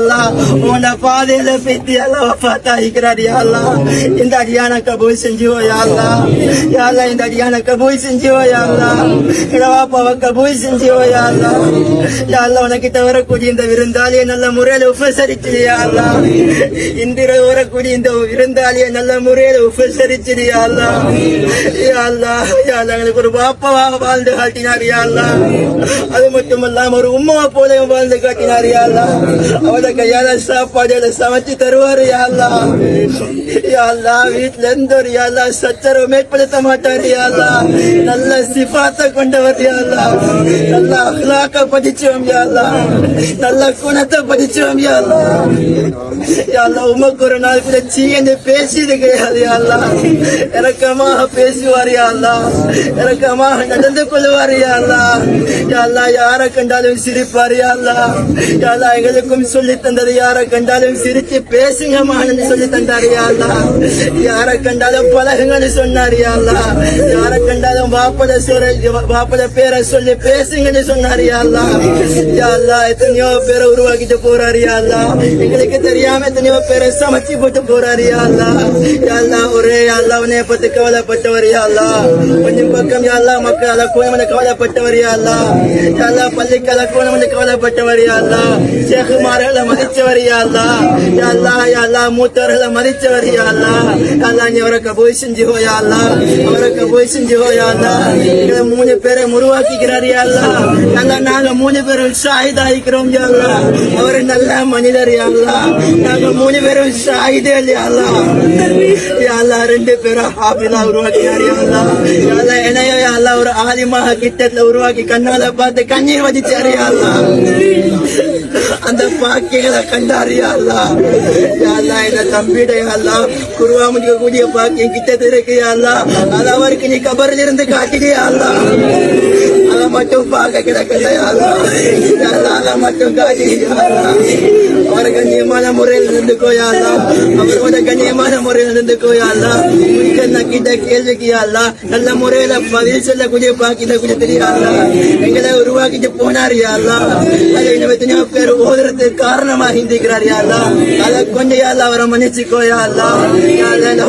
அல்லாஹ் பாதையில எல்லாம் யா அல்லாஹ். இந்த அடியான கபூல் செஞ்சுவோ யா அல்லாஹ். யா அல்லாஹ் இந்த அடியான கபூல் செஞ்சுவோ யா அல்லாஹ். இடவாப்பாவை கபூல் செஞ்சுவோ யா அல்லாஹ். யா அல்லாஹ் உனக்கிட்ட வரக்கூடிய இந்த விருந்தாளியை நல்ல முறையில உபசரிச்சிரு யா அல்லாஹ். இந்திர வரக்கூடிய இந்த விருந்தாளியை நல்ல முறையில உபசரிச்சிரு யா அல்லாஹ். யா அல்லாஹ் யா அல்லாஹ் எங்களுக்கு ஒரு பாப்பாவாக வாழ்ந்து காட்டினார் யா அல்லாஹ். அது மட்டுமல்லாம ஒரு உம்மாவை போலவும் வாழ்ந்து காட்டினார் யா அல்லாஹ். அவத கையால சாப்பாடுகளை சமைச்சு தருவாரு யா அல்லாஹ். யா அல்லாஹ் வீட்டுல எந்த ஒரு யா அல்லாஹ் சச்சரவு மேற்படுத்த மாட்டார் யா நல்ல சிபாத்தை கொண்டவர் யா அல்லாஹ். நல்ல அஹ்லாக்க பதிச்சோம் யா நல்ல குணத்தை பதிச்சோம் யா அல்லாஹ். உமக்கு ஒரு நாள் கூட சீன்னு பேசியது கிடையாது யா அல்லாஹ். இறக்கமாக பேசுவார் யா இறக்கமாக நடந்து கொள்வார் யா அல்லாஹ். யாரை கண்டாலும் சிரிப்பார் யா அல்லாஹ். யா எங்களுக்கும் சொல்லி தந்தது யாரை கண்டாலும் சிரிச்சு பேசுங்க மகன் சொல்லி தந்தார் யா யாரை கண்டாலும் பழகுங்கன்னு சொன்னார் யா யாரை கண்டாலும் வாப்பட சொல்ற வாப்பட பேரை சொல்லி பேசுங்கன்னு சொன்னார் யா அல்லாஹ் எத்தனையோ பேரை உருவாக்கிட்டு போறாரு யா எங்களுக்கு தெரியாம எத்தனையோ பேரை சமைச்சு போட்டு போறாரு யா அல்லாஹ் ஒரே யா அல்லாஹ் பத்தி கவலைப்பட்டவர் யா கொஞ்சம் பக்கம் யா மக்கள் அதை கோயமனை கவலைப்பட்டவர் யா அல்லாஹ். யா அல்லாஹ் பள்ளிக்கு அல கோயமனை கவலைப்பட்டவர் யா அல்லாஹ். ஷேகுமார்களை மதிச்சவர் யா அல்லாஹ் யா அல்லாஹ் யா மூத்தவர்களை மதிச்சவர் யா அல்லாஹ் நீ அவரை கபோய் செஞ்சு யா அல்லாஹ் அவரை கபோய் செஞ்சு யா அல்லாஹ் எங்களை மூணு பேரை உருவாக்கிக்கிறார் யா அல்லாஹ் நாங்க மூணு பேரும் ஷாஹிதாயிக்கிறோம் யா அல்லாஹ் அவர் நல்ல மனிதர் யா நாங்க மூணு பேரும் ஷாஹிதே யா அல்லாஹ் யா ரெண்டு பேரும் ஹாபிலா உருவாக்கினார் யா அல்லாஹ் என்னையோ யா ஒரு ஆலிமாக கிட்டத்துல உருவாக்கி கண்ணால பார்த்து கண்ணீர் வதிச்சாரு யா அந்த அந்த பாக்கியங்களை கண்டாரு யா இந்த தம்பிட குருவா முடிக்க கூடிய பாக்கியம் கிட்ட இருக்கு அது அவருக்கு நீ கபரில் இருந்து காட்டிடு மட்டும் பார்க்க கிடக்கல. யா அல்லாஹ் யா மட்டும் காட்டி யா கண்ணியமான முறையில் இருந்துக்கோ யா அவரோட கண்ணியமான முறையில் இருந்துக்கோ யா அல்லாஹ் கிட்ட கேள்விக்கு யா நல்ல முறையில பதில் சொல்லக்கூடிய பாக்கிட்ட கூட தெரியா எங்களை உருவாக்கிட்டு போனார் யாரா? எத்தனையோ பேர் ஓதுறதுக்கு காரணமாக இருந்திருக்கிறார் யாரா? அதை கொஞ்சம் யாரா அவரை மன்னிச்சுக்கோ யா அல்லாஹ் யா அல்லாஹ் இந்த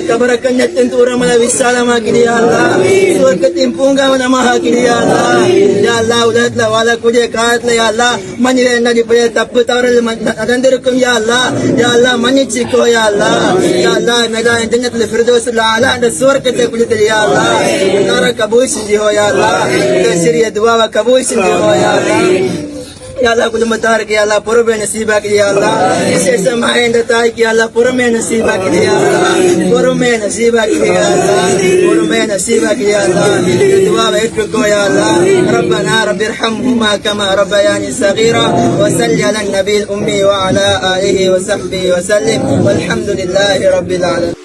அப்பாவை மன்னிச்சுக்கோ யா அல்லாஹ் அவட கபர கண்ணத்தின் தூரமல விசாலமாக்கிடு யா அல்லாஹ் சுவர்க்கத்தின் பூங்காவனமாக ஆக்கிடு யா அல்லாஹ் யா அல்லாஹ் உலகத்துல வாழக்கூடிய காலத்துல யா அல்லாஹ் மனித நடிப்பைய தப்பு தவறுகள் ம- நடந்திருக்கும் யா அல்லாஹ் யா அல்லாஹ் மன்னிச்சுக்கோ யா அல்லாஹ் யா அல்லாஹ் மேலா ஜன்னத்துல ஃபிர்தௌஸ்ல அலா அந்த சுவர்க்கத்தை கொடுத்து யா அல்லாஹ் எல்லாரும் கபூல் செஞ்சுக்கோ யா அல்லாஹ் இந்த சிறிய துவாவை கபூல் செஞ்சுக்கோ யா அல்லாஹ் யா அல்லாஹ் குடும்பத்தாருக்கு யா அல்லாஹ் பொறுமை நசீபாக்கி யா அல்லாஹ் விசேஷமாக இந்த தாய்க்கு யா அல்லாஹ் பொறுமை நசீபாக்கி யா அல்லாஹ் பொறுமை நசீபாக்கி யா அல்லாஹ் பொறுமை நசீபாக்கி யா அல்லாஹ் இந்த துவாவை ஏற்றுக்கோ யா அல்லாஹ் ربنا رب ارحمهما كما ربياني صغيرا وصل على النبي الأمي وعلى آله وصحبه وسلم والحمد لله رب العالمين